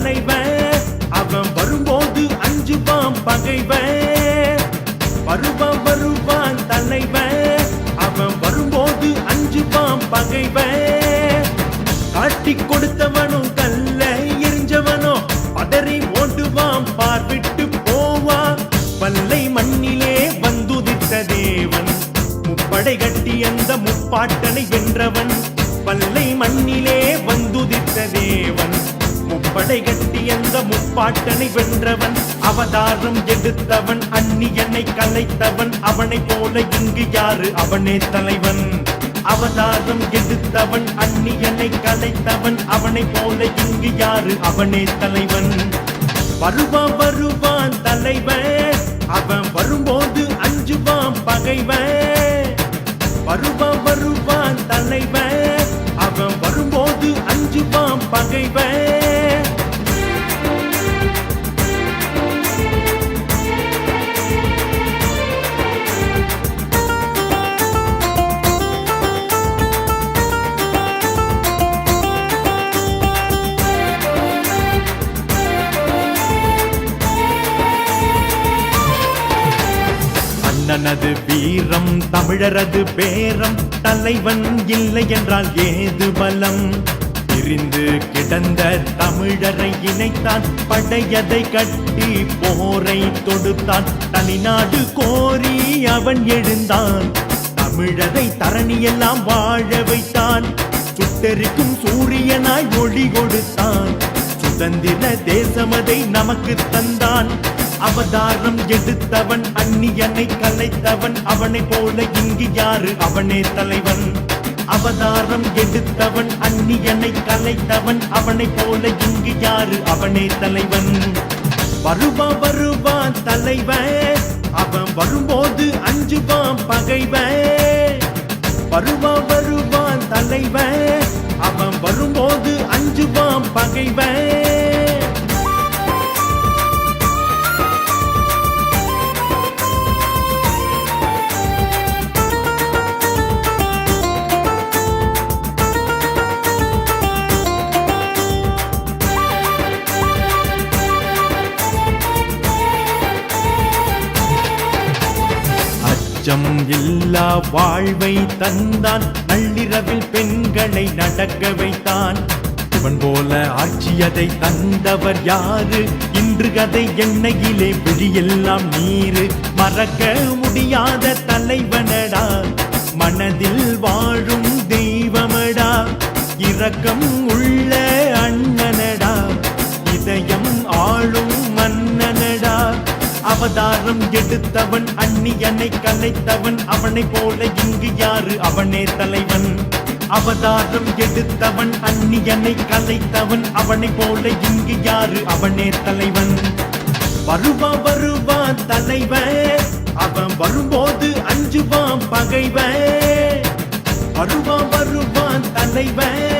தலைவன் அவன் வரும்போது அஞ்சுவான் பகைவன் வருவான் வருவான் தலைவன் அவன் வரும்போது அஞ்சுவான் பகைவன் காட்டி கொடுத்தவனும் கல்ல எரிஞ்சவனும் பதறி ஓட்டுவான் பார்விட்டு போவான். பல்லை மண்ணிலே வந்துதித்த தேவன் முப்படை கட்டி அந்த முப்பாட்டனை வென்றவன். பல்லை மண்ணிலே வந்துதித்த தேவன் படை கட்டி அந்த முப்பாட்டனை வென்றவன் அவதாரம் எடுத்தவன் அந்நியனை கலைத்தவன் அவனை போல இங்கு யாரு அவனே தலைவன்? அவதாரம் எடுத்தவன் அந்நியனை கலைத்தவன் அவனை போல இங்கு யாரு அவனே தலைவன்? வருவான் வருவான் தலைவன் அவன் வரும்போது அஞ்சுவான் பகைவன் வருவான் வருவான் தலைவன் அவன் வரும்போது அஞ்சுவான் பகைவன் அண்ணனது வீரம் தமிழரது பேரம் தலைவன் இல்லை என்றால் ஏது பலம்? பிரிந்து கிடந்த தமிழரை இணைத்தான் படையதை கட்டி போரை தொடுத்தான் தனிநாடு கோரி அவன் எழுந்தான். தமிழரை தரணியெல்லாம் வாழ வைத்தான். சுட்டெரிக்கும் சூரியனாய் ஒளி கொடுத்தான். சுதந்திர தேசமதை நமக்கு தந்தான். அவதாரம் எடுத்தவன் அந்நியனை கலைத்தவன் அவனை போல இங்கு யாரு? அவனே தலைவன். அவதாரம் எடுத்தவன் அந்நியனை கலைத்தவன் அவனை போல இங்கு யாரு? அவனே தலைவன். வருவா வருவான் தலைவன். அவன் வரும்போது அஞ்சுவான் பகைவன். வருவா வருவான் தலைவன். அவன் வரும்போது அஞ்சுவான் பகைவன். அச்சம் இல்லா வாழ்வை தந்தான். நள்ளிரவில் பெண்களை நடக்க வைத்தான். இவன் போல ஆட்சியதை தந்தவர் யாரு? இன்று கதை எண்ணெயிலே விழியெல்லாம் நீரு. மறக்க முடியாத தலைவனடா. மனதில் வாழும் தெய்வமடா. இரக்கம் அவதாரம் எடுத்தவன் அந்நியனை கலைத்தவன் அவனை போல இங்கு யாரு? அவனே தலைவன். அவதாரம் எடுத்தவன் அந்நியனை கலைத்தவன் அவனை போல இங்கு யாரு? அவனே தலைவன். வருவா வருவா தலைவன் அவன் வரும்போது அஞ்சுவான் பகைவன் வருவா வருவான் தலைவன்